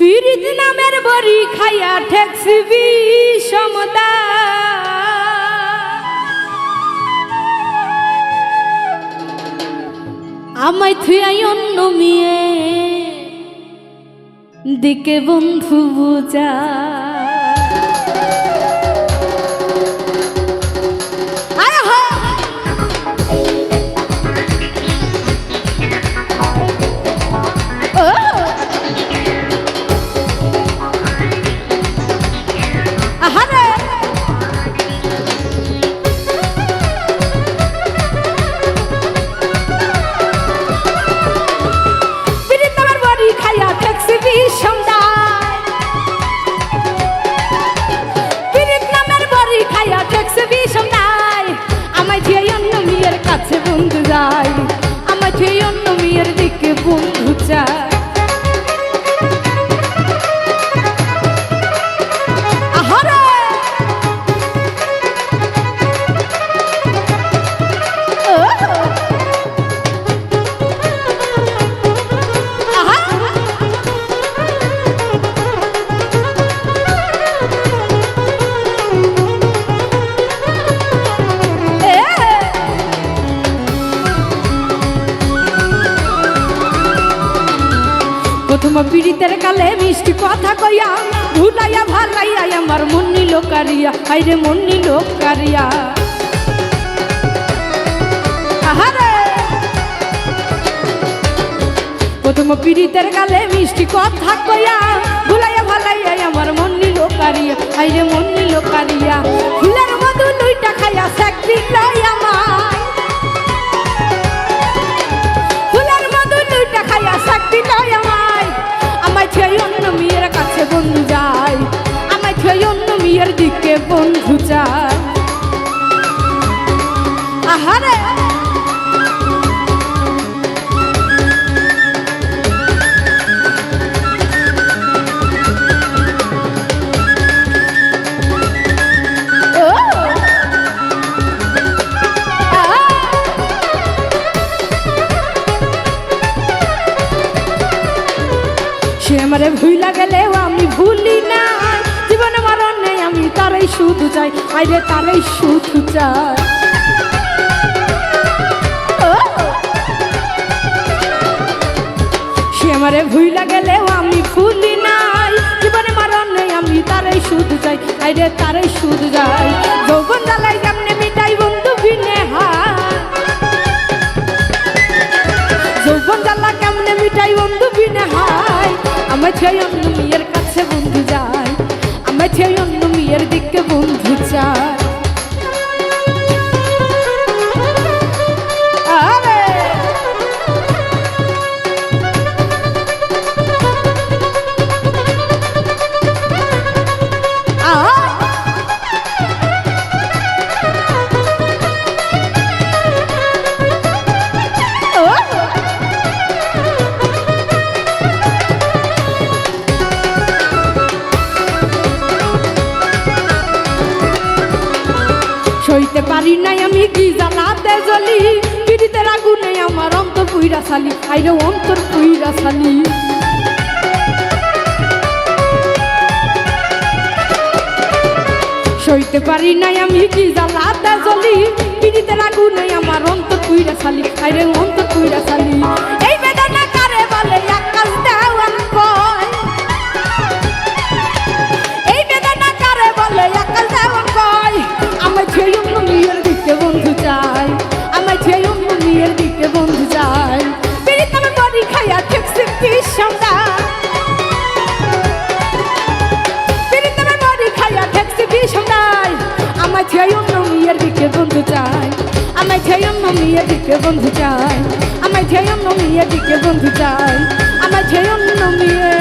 পীড়িত নামের বড়ি খাইয়া ঠেকছি সমদা আমায় থুয়াই অন্য মিয়ে দিকে বন্ধু বুঝা। প্রথম পীড়িতের কালে মিষ্টি কথা কইয়া, ভুলাইয়া ভালাইয়া আমার মন নিল কারিয়া হাইরে মন নিল কারিয়া আহারে! প্রথম পীড়িতের গালে মিষ্টি কথা কইয়া, ভুলাইয়া ভালাইয়া আমার মন নিল কারিয়া হাইরে মন নিল কারিয়া ফুলের মধু লইটা খাইয়া বন্ধু যায়। আমায় খেয়ে অন্য মেয়ের দিকে বন্ধু যায় আমারে ভুইলা গেলেও আমি ভুলি না জীবনে মরণে আমি তারাই শুধু চাই, আইরে তারাই শুধু চাই! সে আমারে ভুইলা গেলেও আমি ভুলি নাই। জীবনে মরণে আমি তারাই শুধু চাই, আইরে তারাই শুধু যাই আমার সেই অন্য মেয়ের কাছে বন্ধু যায়। আমার সেই অন্য পারি নাই আমি কি জ্বালাতে জ্বলি পিড়িতে আগুনে আমার অন্তর পুইরা সালি আইরে অন্তর পুইরা সালি সইতে পারি নাই আমি কি জ্বালাতে জ্বলি পিড়িতে আগুনে আমার অন্তর পুইরা সালি আইরে অন্তর পুইরা সালি মামিয়ার দিকে বন্ধু চাই। আমায় খেয়াম মামিয়ার দিকে বন্ধু চাই। আমায় খেয়াম মামিয়ার দিকে বন্ধু চাই। আমায় খেয়াম মামিয়ার